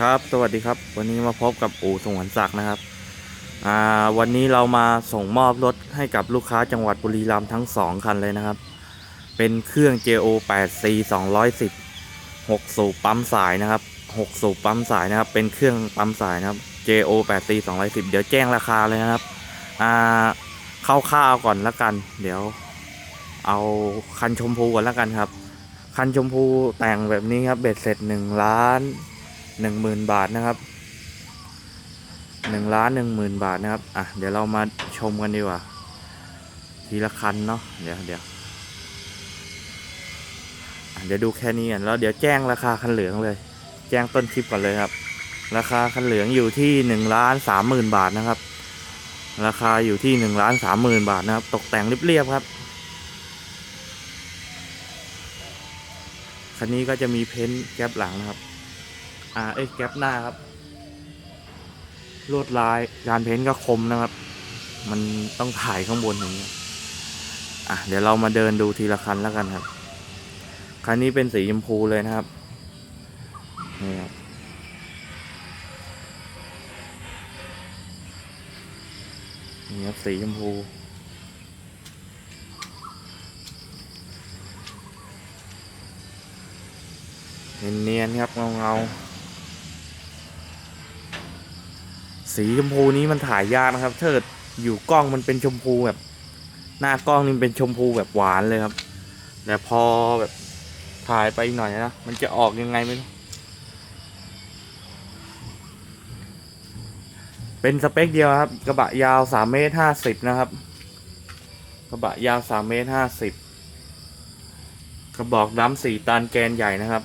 ครับ สวัสดีครับ วันนี้มาพบกับอู่สงวนศักดิ์นะครับ อ่า วันนี้เรามาส่งมอบรถให้กับลูกค้าจังหวัดบุรีรัมย์ทั้ง 2 คันเลยนะครับ เป็นเครื่อง JO 8C 210 6 สูบปั๊มสายนะครับ 6 สูบปั๊มสายนะครับ เป็นเครื่องปั๊มสายนะครับ JO 8C 210 เดี๋ยวแจ้งราคาเลยนะครับ อ่าคร่าวๆก่อนละกัน เดี๋ยว เอาคันชมพูก่อนละกันครับ คันชมพูแต่งแบบนี้ครับ เบ็ดเสร็จหนึ่งล้าน หนึ่งหมื่นบาทนะครับหนึ่งล้านหนึ่งหมื่นบาทนะครับ อะ เดี๋ยวเรามาชมกันดีกว่า ทีละคันเนาะ เดี๋ยวเดี๋ยวเดี๋ยวดูแค่นี้กันแล้วเดี๋ยวแจ้งราคาคันเหลืองเลย แจ้งต้นคลิปก่อนเลยครับ ราคาคันเหลืองอยู่ที่หนึ่งล้านสามหมื่นบาทนะครับ ราคาอยู่ที่หนึ่งล้านสามหมื่นบาทนะครับ ตกแต่งเรียบๆครับ คันนี้ก็จะมีเพ้นท์แก๊ปหลังนะครับ อ่าเอ้ยแก๊ปหน้าครับ ลวดลายการเพ้นท์ก็คมนะครับ มันต้องถ่ายข้างบนอย่างเงี้ยอะเดี๋ยวเรามาเดินดูทีละคันแล้วกันครับ คันนี้เป็นสีชมพูเลยนะครับนี่ครับนี่ครับสีชมพูเนียนๆครับเงาเงาๆ สีชมพูนี้มันถ่ายยากนะครับเกิดอยู่กล้องมันเป็นชมพูแบบ หน้ากล้องนี่เป็นชมพูแบบหวานเลยครับ แต่พอแบบถ่ายไปหน่อยนะมันจะออกยังไงไม่รู้เป็นสเปคเดียวครับ กระบะยาวสามเมตรห้าสิบนะครับ กระบะยาวสามเมตรห้าสิบกระบอกดำสี่ตันแกนใหญ่นะครับ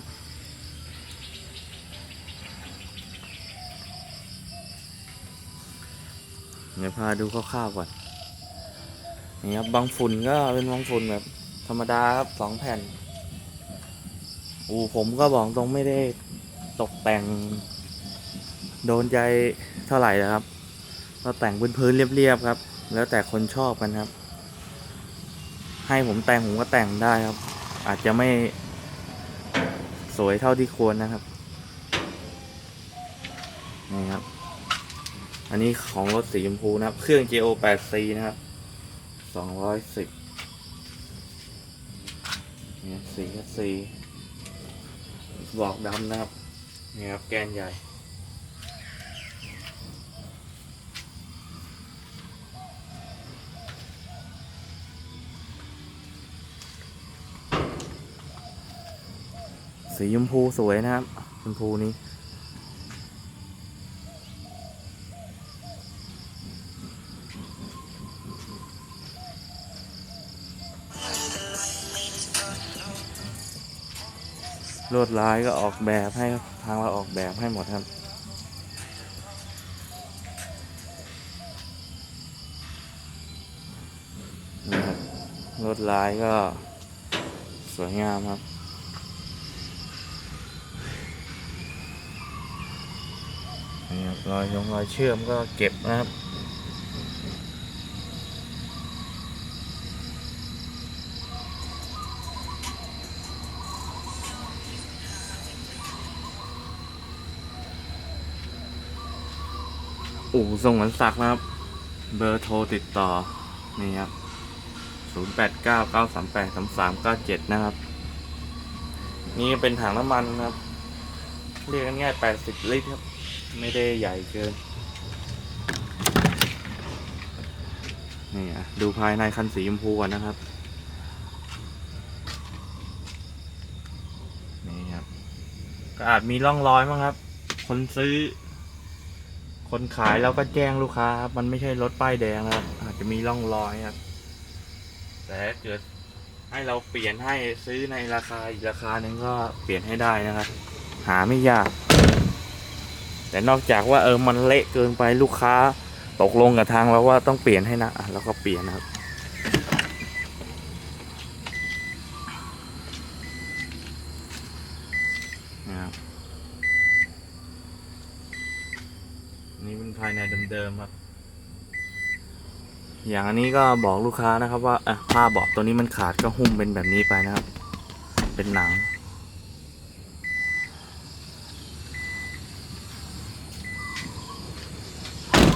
เดี๋ยวพาดูคร่าวๆก่อนนี่ครับบางฝุ่นก็เป็นบางฝุ่นแบบธรรมดาครับสองแผ่น อูผมก็บอกตรงไม่ได้ตกแต่ง โดนใจเท่าไหร่นะครับเราแต่งพื้นๆเรียบๆครับ แล้วแต่คนชอบกันครับ ให้ผมแต่งผมก็แต่งได้ครับ อาจจะไม่สวยเท่าที่ควรนะครับนี่ครับ อันนี้ของรถสีชมพูนะครับ เครื่อง JO 8C นะครับ210เนี่ยสีก็สีบอกดำนะครับเนี่ยครับแกนใหญ่ สีชมพูสวยนะครับชมพูนี้ ลวดลายก็ออกแบบให้ทางเราออกแบบให้หมดครับ ลวดลายก็สวยงามครับ นี่ครับรอยชงรอยเชื่อมก็เก็บนะครับ อู่ทรงหวันศักดิ์นะครับ เบอร์โทรติดต่อ นี่ครับ 0 8 9 9 3 8 3 3 9 7 นะครับ นี่เป็นถังน้ำมันนะครับ เรียกง่ายๆ80 ลิตรครับ ไม่ได้ใหญ่เกิน นี่อะ ดูภายในคันสีชมพูก่อนนะครับนี่ครับก็อาจมีร่องรอยมั้งครับ คนซื้อ คนขายเราก็แจ้งลูกค้าครับมันไม่ใช่รถป้ายแดงนะครับอาจจะมีร่องรอยครับแต่ถ้าเกิดให้เราเปลี่ยนให้ซื้อในราคาอีกราคาหนึ่งก็เปลี่ยนให้ได้นะครับ หาไม่ยาก แต่นอกจากว่าเออมันเละเกินไปลูกค้า ตกลงกับทางเราว่าต้องเปลี่ยนให้นะอะเราก็เปลี่ยนนะครับนะครับ แนวเดิมๆครับ อย่างอันนี้ก็บอกลูกค้านะครับว่าอะผ้าเบาะตัวนี้มันขาดก็หุ้มเป็นแบบนี้ไปนะครับ เป็นหนัง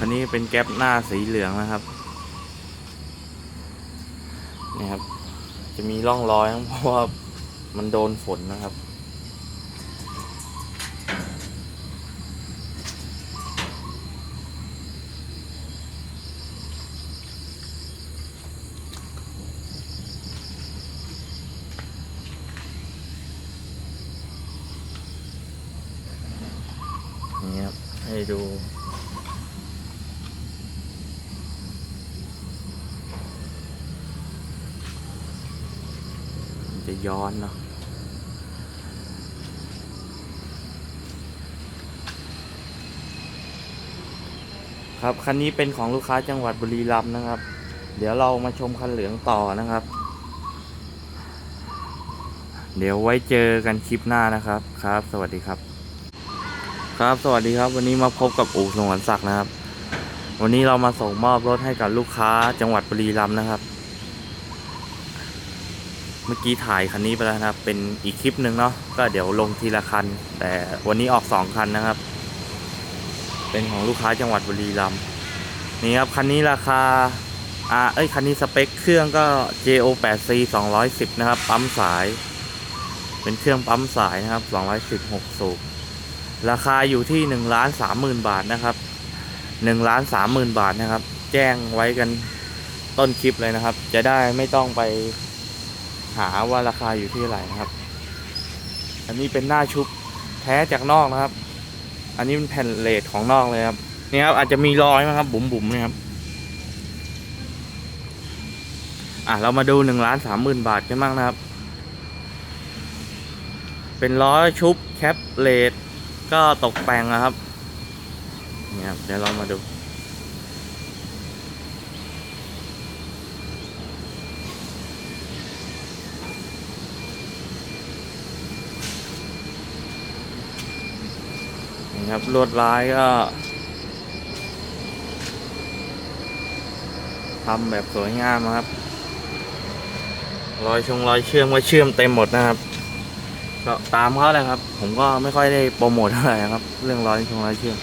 อันนี้เป็นแก๊ปหน้าสีเหลืองนะครับนี่ครับ จะมีร่องรอยเพราะว่ามันโดนฝนนะครับ จะย้อนเนาะครับคันนี้เป็นของลูกค้าจังหวัดบุรีรัมย์นะครับ เดี๋ยวเรามาชมคันเหลืองต่อนะครับ เดี๋ยวไว้เจอกันคลิปหน้านะครับครับ สวัสดีครับ ครับสวัสดีครับ วันนี้มาพบกับอู่สงวนศักดิ์นะครับ วันนี้เรามาส่งมอบรถให้กับลูกค้าจังหวัดบุรีรัมย์นะครับ มื่อกี้ถ่ายคันนี้ไปแล้วนะครับ เป็นอีกคลิปหนึ่งเนาะก็เดี๋ยวลงทีละคัน แต่วันนี้ออกสองคันนะครับ เป็นของลูกค้าจังหวัดบุรีรัมย์นี่ครับคันนี้ราคาอ่าเอ้ยคันนี้สเปคเครื่องก็ JO 8C 210 นะครับ ปั๊มสาย เป็นเครื่องปั๊มสายนะครับ 216 สูบราคาอยู่ที่1ล้าน30,000 บาทนะครับ1ล้าน30,000 บาทนะครับ แจ้งไว้กันต้นคลิปเลยนะครับ จะได้ไม่ต้องไปาว่าราคาอยู่ที่เท่าไหร่นะครับ อันนี้เป็นหน้าชุบแท้จากนอกนะครับ อันนี้เป็นแผ่นเลทของนอกเลยครับนี่ครับอาจจะมีรอยนะครับ บุ๋มบุ๋มๆนะครับ อะเรามาดูหนึ่งล้านสามหมื่นบาทกันบ้างนะครับ เป็นล้อชุบแคปเลทก็ตกแต่งนะครับนี่ครับเดี๋ยวเรามาดู นี่ครับลวดลายก็ทำแบบสวยงามครับ รอยชงรอยเชื่อมก็เชื่อมเต็มหมดนะครับ ก็ตามเขาเลยครับ ผมก็ไม่ค่อยได้โปรโมทเท่าไหร่ครับ เรื่องรอยชงรอยเชื่อม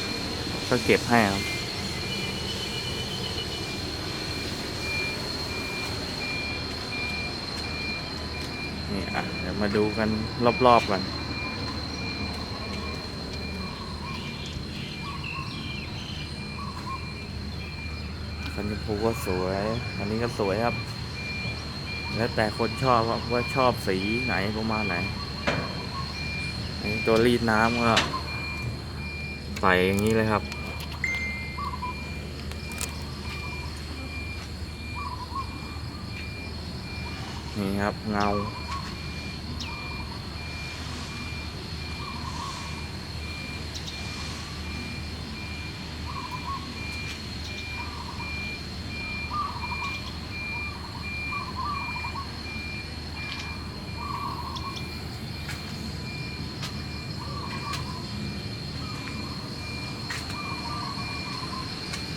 ก็เก็บให้ครับนี่อะเดี๋ยวมาดูกันรอบๆกัน คันนี้พูก็สวย อันนี้ก็สวยครับ แล้วแต่คนชอบว่าชอบสีไหนประมาณไหนนนตัวรีดน้ำก็ใส่อย่างนี้เลยครับ นี่ครับเงา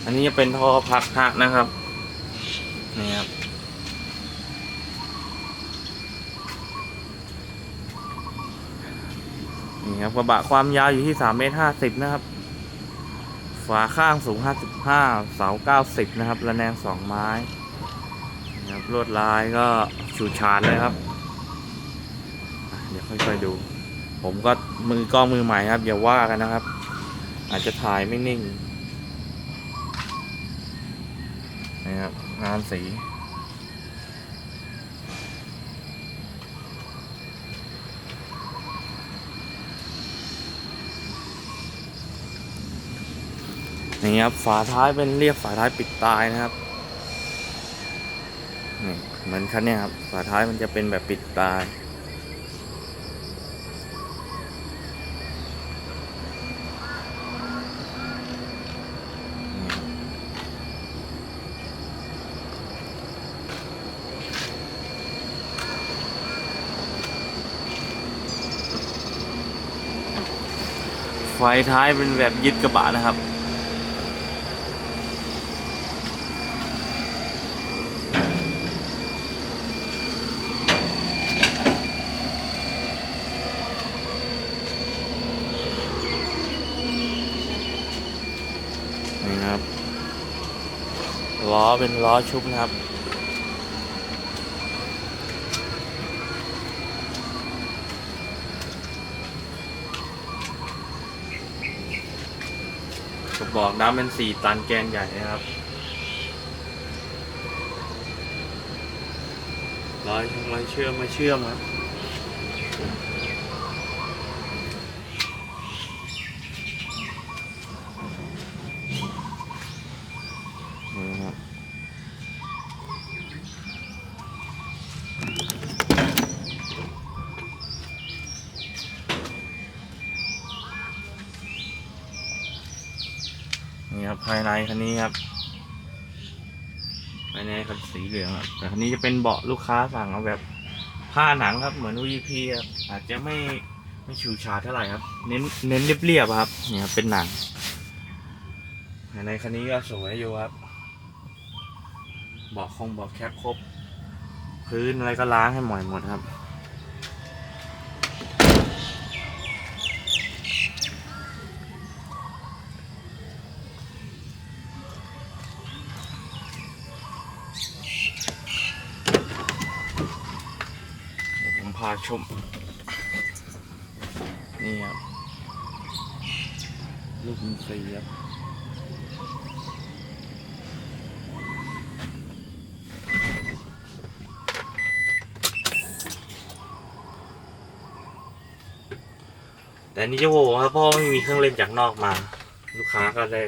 อั นนี้จะเป็นท่อพักฮะนะครับ นี่ครับ นี่ครับกระบะความยาวอยู่ที่สามเมตรห้าสิบนะครับ ฝาข้างสูงห้าสิบห้าเสาเก้าสิบนะครับ ระแนงสองไม้นะครับลวดลายก็ฉูดฉาดเลยครับ เดี๋ยวค่อยๆดู ผมก็มือกล้องมือใหม่ครับอย่าว่ากันนะครับ อาจจะถ่ายไม่นิ่ง นะครับงานสีนี่ครับฝาท้ายเป็นเรียกฝาท้ายปิดตายนะครับนี่เหมือนคันเนี้ยครับฝาท้ายมันจะเป็นแบบปิดตาย ไฟท้ายเป็นแบบยึดกระบะนะครับ นี่ครับ ล้อเป็นล้อชุบนะครับ บอกน้ำเป็นสี่ตันแกนใหญ่นะครับร้อยร้อยเชื่อมมาเชื่อมครับ นี่ครับนี่ คันคันนี้ครับภายในคันสีเหลืองครับแต่คันนี้จะเป็นเบาะลูกค้าสั่งเอาแบบผ้าหนังครับ เหมือน VP ครับอาจจะไม่ไม่ฉูดฉาเท่าไหร่ครับ เน้นเน้นเรียบๆครับเนี่ยครับเป็นหนังภายในคันนี้ก็สวยอยู่ครับเบาะคงเบาะแคปครบ พื้นอะไรก็ล้างให้หมดหมดครับ เดี๋ยวผมพา ชม นี่ครับ ลูกอินทรีครับแต่นนี่จะโหครับเพราะไม่มีเครื่องเล่นจากนอกมา ลูกค้าก็ได้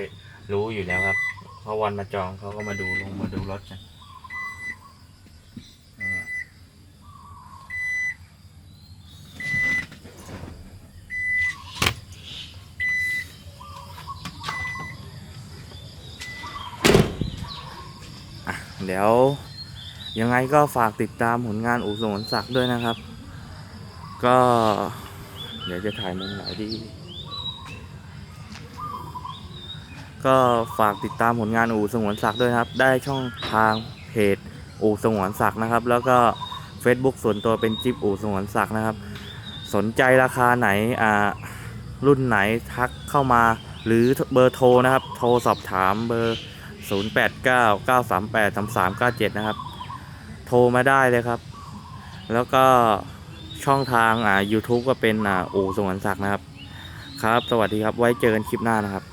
รู้อยู่แล้วครับเพราะวันมาจองเขาก็มาดูลงมาดูรถกันอ่าอะ เดี๋ยวยังไงก็ฝากติดตามผลงานอู่สวนศักดิ์ด้วยนะครับ ก็ เดี๋ยวจะถ่ายมุมไหนดี ก็ฝากติดตามผลงานอู่สงวนศักดิ์ด้วยครับ ได้ช่องทางเพจอู่สงวนศักดิ์นะครับ แล้วก็ Facebook ส่วนตัวเป็นจิ๊บอู่สงวนศักดิ์นะครับ สนใจราคาไหนอ่ารุ่นไหนทักเข้ามาหรือเบอร์โทรนะครับ โทรสอบถามเบอร์ 089 938 3397 นะครับ โทรมาได้เลยครับ แล้วก็ช่องทางอ่า YouTube ก็เป็นอ่าอู่สงวนศักดิ์นะครับ ครับ สวัสดีครับไว้เจอกันคลิปหน้านะครับ